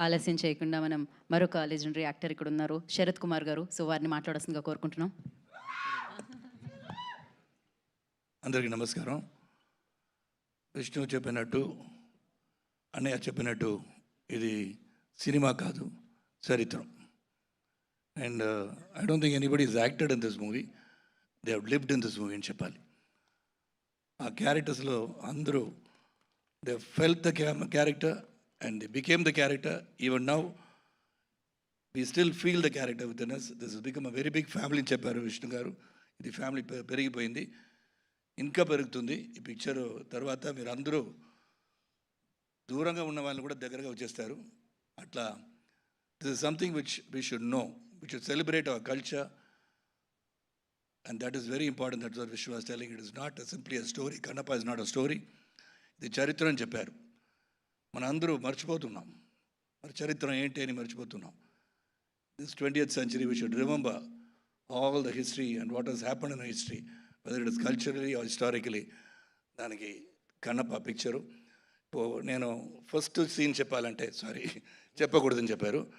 ఆలస్యం చేయకుండా మనం మరొక లెజెండరీ యాక్టర్ ఇక్కడ ఉన్నారు. శరత్ కుమార్ గారు. సో వారిని మాట్లాడాల్సిందిగా కోరుకుంటున్నాం. అందరికీ నమస్కారం. విష్ణు చెప్పినట్టు అన్నయ్య చెప్పినట్టు ఇది సినిమా కాదు చరిత్రం. And I don't think anybody is acted in this movie they have lived in this movie అని చెప్పాలి. ఆ క్యారెక్టర్స్లో అందరూ they felt the character and became the character even now we still feel the character with us this become a very big family అని చెప్పారు విష్ణు గారు. ఇది family పెరిగిపోయింది. ఇంకా పెరుగుతుంది. ఈ పిక్చర్ తర్వాత మీరు అందరూ దూరంగా ఉన్న వాళ్ళు కూడా దగ్గరగా వచ్చేస్తారు. అట్లా this is something which we should know which should celebrate our culture and that is very important that Vishwas telling it is not simply a story Kannappa is not a story ఇది చరిత్ర అని చెప్పారు. మన అందరూ మర్చిపోతున్నాం. మరి చరిత్ర ఏంటి అని మర్చిపోతున్నాం. This twenty century we should remember all the history and what has happen in history whether it is culturally or historically దానికి కన్నప్ప పిక్చరు ఇప్పుడు నేను ఫస్ట్ సీన్ చెప్పాలంటే సారీ చెప్పకూడదని చెప్పారు.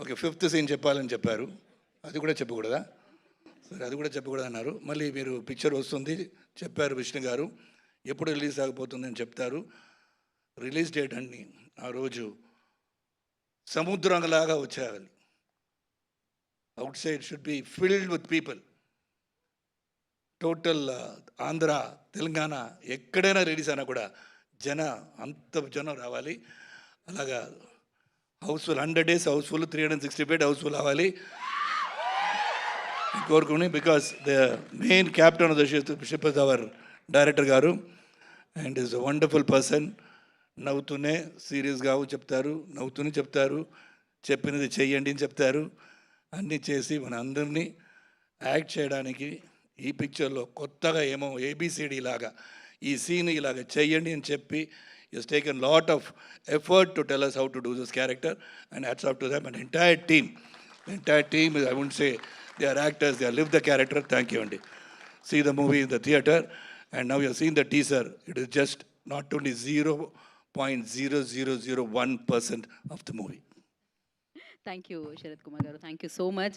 ఓకే ఫిఫ్త్ సీన్ చెప్పాలని చెప్పారు. అది కూడా చెప్పకూడదా? సరే అది కూడా చెప్పకూడదు అన్నారు మళ్ళీ మీరు పిక్చర్ వస్తుంది చెప్పారు విష్ణు గారు. ఎప్పుడు రిలీజ్ ఆగిపోతుందని చెప్తారు. రిలీజ్ డేట్ అన్ని ఆ రోజు సముద్రంలాగా వచ్చేయాలి outside should be filled with people. Total Andhra Telangana ఎక్కడైనా రిలీజ్ అయినా కూడా జన అంత జనం రావాలి. అలాగా housefull hundred days housefull three hundred sixty five housefull అవ్వాలి. కోరుకుని because the main captain of the ship is our director గారు and is a wonderful person. నవ్వుతూనే సీరియస్గా చెప్తారు నవ్వుతూనే చెప్తారు చెప్పినది చెయ్యండి అని చెప్తారు. అన్నీ చేసి మన అందరినీ యాక్ట్ చేయడానికి ఈ పిక్చర్లో కొత్తగా ఏమో ఏబిసిడి లాగా ఈ సీన్ ఇలాగా చెయ్యండి అని చెప్పి is taken lot of effort to tell us how to do this character and hats off to them and entire team entire team I won't say they are actors they are live the character thank you అండి see the movie in the theatre And now you're seeing the teaser. It is just not only 0.0001% of the movie. Thank you, Sharad Kumar Thank you so much.